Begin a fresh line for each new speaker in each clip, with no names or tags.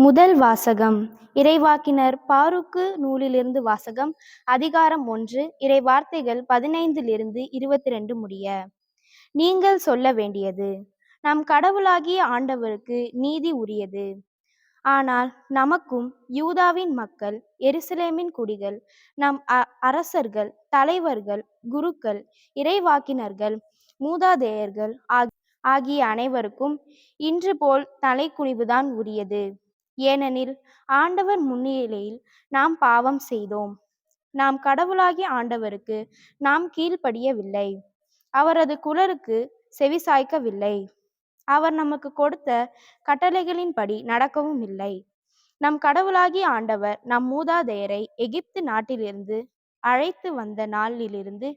முதல் வாசகம். இறைவாக்கினர் பாருக்கு நூலிலிருந்து வாசகம். அதிகாரம் ஒன்று. இறை வார்த்தைகள் பதினைந்திலிருந்து இருபத்தி ரெண்டு முடிய. நீங்கள் சொல்ல வேண்டியது நம் கடவுளாகிய ஆண்டவருக்கு நீதி உரியது. ஆனால் நமக்கும் யூதாவின் மக்கள் எருசலேமின் குடிகள் நம் அ- அரசர்கள் தலைவர்கள் குருக்கள் இறைவாக்கினர்கள் மூதாதையர்கள் ஆகிய அனைவருக்கும் இன்று போல் தலைக்குனிவுதான் உரியது. ஏனெனில் ஆண்டவர் முன்னிலையில் நாம் பாவம் செய்தோம். நாம் கடவுளாகிய ஆண்டவருக்கு நாம் கீழ்ப்படியவில்லை. அவரது குலருக்கு செவிசாய்க்கவில்லை அவர் நமக்கு கொடுத்த கட்டளைகளின்படி நடக்கவும் இல்லை. நம் கடவுளாகிய ஆண்டவர் நம் மூதாதையரை எகிப்து நாட்டிலிருந்து அழைத்து வந்த நாளிலிருந்து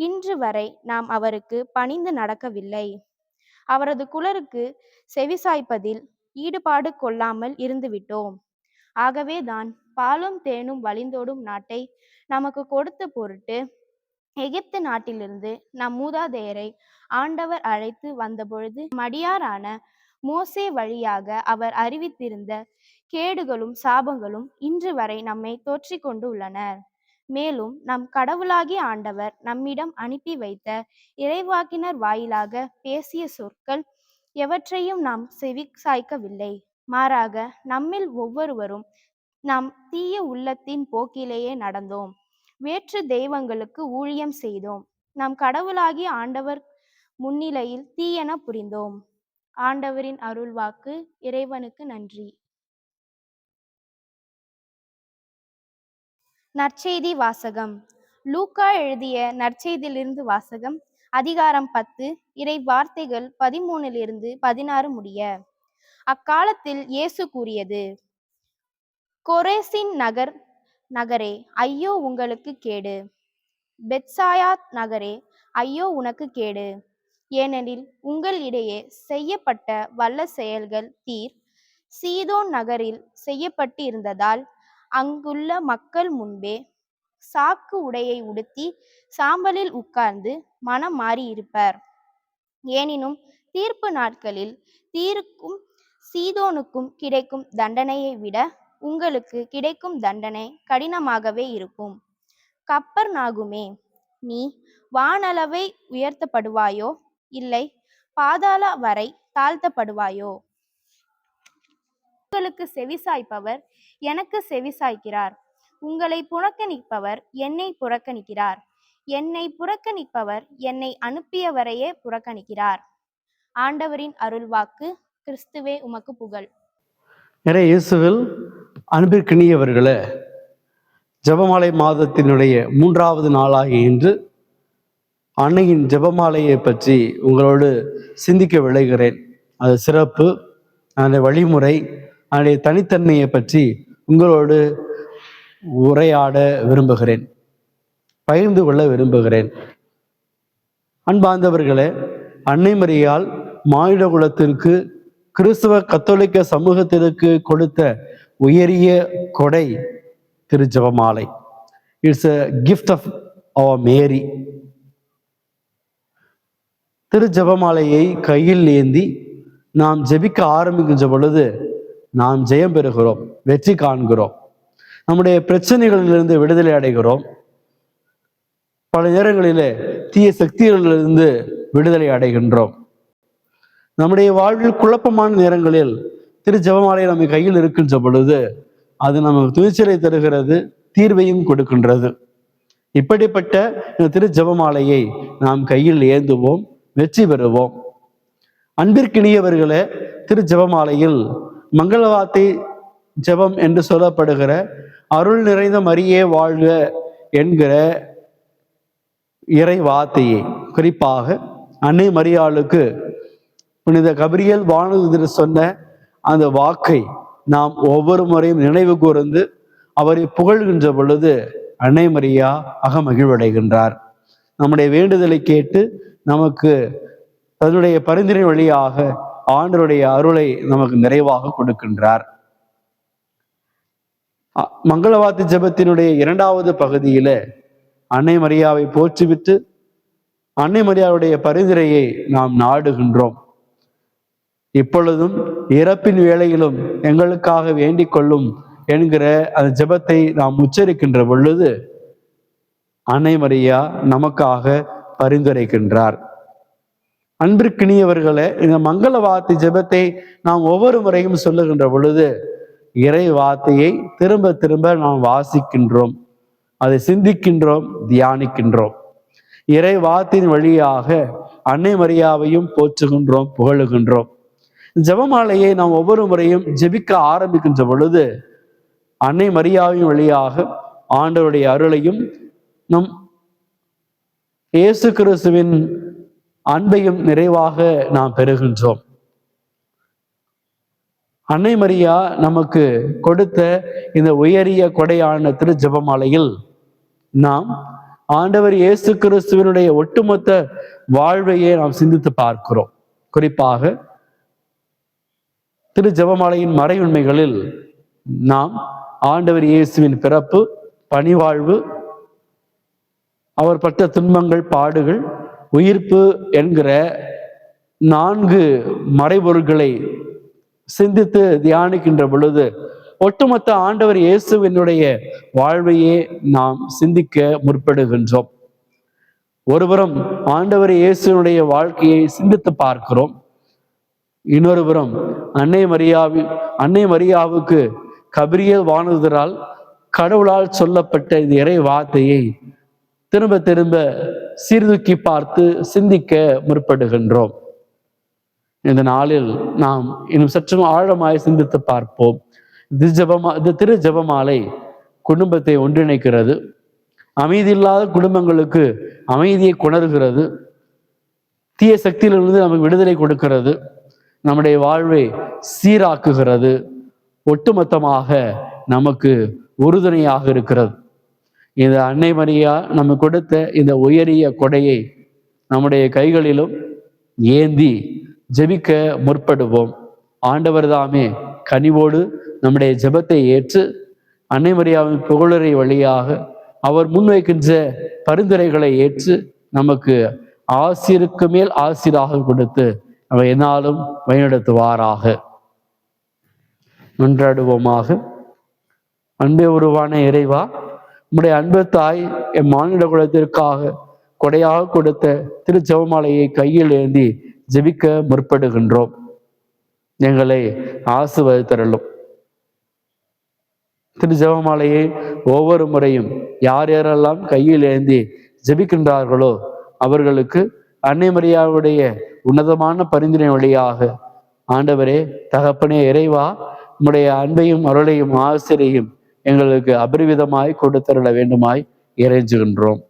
இன்று வரை நாம் அவருக்கு பணிந்து நடக்கவில்லை. அவரது குலருக்கு செவிசாய்ப்பதில் ஈடுபாடு கொள்ளாமல் இருந்துவிட்டோம் ஆகவேதான் பாலும் தேனும் வழிந்தோடும் நாட்டை நமக்கு கொடுத்த பொருட்டு எகிப்து நாட்டிலிருந்து நம் மூதாதையரை ஆண்டவர் அழைத்து வந்தபொழுது மடியாரான மோசே வழியாக அவர் அறிவித்திருந்த கேடுகளும் சாபங்களும் இன்று வரை நம்மை தொற்றிக் கொண்டு உள்ளனர். மேலும் நம் கடவுளாகிய ஆண்டவர் நம்மிடம் அனுப்பி வைத்த இறைவாக்கினர் வாயிலாக பேசிய சொற்கள் எவற்றையும் நாம் செவி சாய்க்கவில்லை. மாறாக நம்மில் ஒவ்வொருவரும் நாம் தீய உள்ளத்தின் போக்கிலேயே நடந்தோம். வேற்று தெய்வங்களுக்கு ஊழியம் செய்தோம். நாம் கடவுளாகிய ஆண்டவர் முன்னிலையில் தீயென புரிந்தோம். ஆண்டவரின் அருள்வாக்கு இறைவனுக்கு நன்றி. நற்செய்தி வாசகம். லூக்கா எழுதிய நற்செய்தியிலிருந்து வாசகம் அதிகாரம் பத்து இறை வார்த்தைகள் பதிமூணிலிருந்து பதினாறு முடிய. அக்காலத்தில் இயேசு கூறியது கொரேசின் நகர் நகரே ஐயோ உங்களுக்கு கேடு. பெட்சாயாத் நகரே ஐயோ உனக்கு கேடு. ஏனெனில் உங்கள் இடையே செய்யப்பட்ட வல்ல செயல்கள் தீர். சீதோன் நகரில் செய்யப்பட்டு இருந்ததால் அங்குள்ள மக்கள் முன்பே சாக்கு உடையை உடுத்தி சாம்பலில் உட்கார்ந்து மனம் மாறியிருப்பர் எனினும் தீர்ப்பு நாட்களில் தீருக்கும் சீதோனுக்கும் கிடைக்கும் தண்டனையை விட உங்களுக்கு கிடைக்கும் தண்டனை கடினமாகவே இருக்கும். கப்பர் நாகுமே நீ வானளவை உயர்த்தப்படுவாயோ? இல்லை பாதாள வரை தாழ்த்தப்படுவாயோ? உங்களுக்கு செவிசாய்ப்பவர் எனக்கு செவிசாய்க்கிறார். உங்களை புறக்கணிப்பவர் என்னை புறக்கணிக்கிறார். என்னை புறக்கணிப்பவர் என்னை அனுப்பியவரையே புறக்கணிக்கிறார். ஆண்டவரின் அருள்வாக்கு கிறிஸ்துவே உமக்கு புகழ்.
நிறைய இயேசுவில் அன்பிற்கினியவர்களே ஜெபமாலை மாதத்தினுடைய மூன்றாவது நாளாகிய இன்று அன்னையின் ஜபமாலையை பற்றி உங்களோடு சிந்திக்க விளைகிறேன் அது சிறப்பு அதனுடைய வழிமுறை அதனுடைய தனித்தன்மையை பற்றி உங்களோடு உரையாட விரும்புகிறேன். பகிர்ந்து கொள்ள விரும்புகிறேன். அன்பார்ந்தவர்களே அன்னை மரியால் மானிட குலத்திற்கு கிறிஸ்தவ கத்தோலிக்க சமூகத்திற்கு கொடுத்த உயரிய கொடை Thiru Jebamalai it's a gift of our Mary Thiru ஜெபமாலையை கையில் ஏந்தி நாம் ஜெபிக்க ஆரம்பிக்கின்ற பொழுது நாம் ஜெயம் பெறுகிறோம் வெற்றி காண்கிறோம். நம்முடைய பிரச்சனைகளிலிருந்து விடுதலை அடைகிறோம். பல நேரங்களிலே தீய சக்திகளிலிருந்து விடுதலை அடைகின்றோம். நம்முடைய வாழ்வில் குழப்பமான நேரங்களில் திரு ஜெபமாலை நம்ம கையில் இருக்கின்ற பொழுது அது நமக்கு துணிச்சலை தருகிறது தீர்வையும் கொடுக்கின்றது. இப்படிப்பட்ட இந்த திரு ஜெபமாலையை நாம் கையில் ஏந்துவோம் வெற்றி பெறுவோம். அன்பிற்கினியவர்களே திரு ஜெபமாலையில் மங்களவார்த்தை ஜெபம் என்று சொல்லப்படுகிற அருள் நிறைந்த மரியே வாழ்க என்கிற இறை வார்த்தையை குறிப்பாக அன்னை மரியாளுக்கு புனித கபிரியல் வானதுதர் சொன்ன அந்த வாக்கை நாம் ஒவ்வொரு முறையும் நினைவு கூர்ந்து அவரை புகழ்கின்ற பொழுது அன்னை மரியா அகமகிழ்வடைகின்றார். நம்முடைய வேண்டுதலை கேட்டு நமக்கு அதனுடைய பரிந்துரை வழியாக ஆண்டருடைய அருளை நமக்கு நிறைவாக கொடுக்கின்றார். அ- ஜபத்தினுடைய ஜெபத்தினுடைய இரண்டாவது பகுதியில அன்னை மரியாவை போற்றிவிட்டு அன்னை மரியாவுடைய பரிந்துரையை நாம் நாடுகின்றோம். இப்பொழுதும் இறப்பின் வேளையிலும் எங்களுக்காக வேண்டிக் கொள்ளும் என்கிற அந்த ஜெபத்தை நாம் உச்சரிக்கின்ற பொழுது அன்னை மரியா நமக்காக பரிந்துரைக்கின்றார். அன்பிற்கினியவர்களே இந்த மங்கள வார்த்தை ஜெபத்தை நாம் ஒவ்வொரு முறையும் சொல்லுகின்ற பொழுது இறை வார்த்தையை திரும்ப திரும்ப நாம் வாசிக்கின்றோம். அதை சிந்திக்கின்றோம் தியானிக்கின்றோம். இறை வார்த்தையின் வழியாக அன்னை மரியாவையும் போற்றுகின்றோம் புகழுகின்றோம். ஜெபமாலையை நாம் ஒவ்வொரு முறையும் ஜெபிக்க ஆரம்பிக்கின்ற பொழுது அன்னை மரியாவின் வழியாக ஆண்டவருடைய அருளையும் நம் இயேசு கிறிஸ்துவின் அன்பையும் நிறைவாக நாம் பெறுகின்றோம். அன்னை மரியா நமக்கு கொடுத்த இந்த உயரிய கொடையான திரு ஜபமாலையில் நாம் ஆண்டவர் இயேசு கிறிஸ்துவனுடைய ஒட்டுமொத்த வாழ்வையே நாம் சிந்தித்து பார்க்கிறோம். குறிப்பாக திரு ஜபமாலையின் மறையுண்மைகளில் நாம் ஆண்டவர் இயேசுவின் பிறப்பு பணிவாழ்வு அவர் பட்ட துன்பங்கள் பாடுகள் உயிர்ப்பு என்கிற நான்கு மறைபொருள்களை சிந்தித்து தியானிக்கின்ற பொழுது ஒட்டுமொத்த ஆண்டவர் இயேசுவினுடைய வாழ்வையே நாம் சிந்திக்க முற்படுகின்றோம். ஒருபுறம் ஆண்டவர் இயேசுனுடைய வாழ்க்கையை சிந்தித்து பார்க்கிறோம். இன்னொருபுறம் அன்னை மரியாவி அன்னை மரியாவுக்கு கபிரியல் வானுதரால் கடவுளால் சொல்லப்பட்ட இந்த இறை வார்த்தையை திரும்ப திரும்ப சீர்தூக்கி பார்த்து சிந்திக்க முற்படுகின்றோம். இந்த நாளில் நாம் இன்னும் சற்றும் ஆழமாய் சிந்தித்து பார்ப்போம். இது ஜபமா இது திரு ஜபமாலை குடும்பத்தை ஒன்றிணைக்கிறது. அமைதியில்லாத குடும்பங்களுக்கு அமைதியை கொணர்கிறது. தீய சக்தியிலிருந்து நமக்கு விடுதலை கொடுக்கிறது. நம்முடைய வாழ்வை சீராக்குகிறது. ஒட்டுமொத்தமாக நமக்கு உறுதுணையாக இருக்கிறது. இந்த அன்னை மரியா நம்ம கொடுத்த இந்த உயரிய கொடையை நம்முடைய கைகளிலும் ஏந்தி ஜெபிக்க முற்படுவோம். ஆண்டவர் தாமே கனிவோடு நம்முடைய ஜெபத்தை ஏற்று அன்னை மரியாவின் புகழுரை வழியாக அவர் முன்வைக்கின்ற பரிந்துரைகளை ஏற்று நமக்கு ஆசிருக்கு மேல் ஆசிராக கொடுத்து அவர் என்னாலும் வழிநடத்துவாராக நன்றாடுவோமாக. அன்பே உருவான இறைவா உம்முடைய அன்பு தாய் என் மானிட குலத்திற்காக கொடையாக கொடுத்த திருச்செவமாலையை கையில் ஏந்தி ஜெபிக்க முற்படுகின்றோம். எங்களை ஆசுவதித்தரலும் திரு ஜெபமாலையை ஒவ்வொரு முறையும் யார் யாரெல்லாம் கையில் ஏந்தி ஜெபிக்கின்றார்களோ அவர்களுக்கு அன்னை மரியாவுடைய உன்னதமான பரிந்துரை வழியாக ஆண்டவரே தகப்பனே இறைவா உம்முடைய அன்பையும் அருளையும் ஆசிரியையும் எங்களுக்கு அபரிவிதமாய் கொடுத்தருள வேண்டுமாய் இறைஞ்சுகின்றோம்.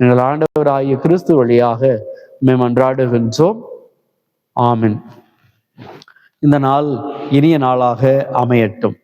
எங்கள் ஆண்டவராகிய கிறிஸ்து வழியாக மேம் அன்றாடுகின்றோம் ஆமின். இந்த நாள் இனிய நாளாக அமையட்டும்.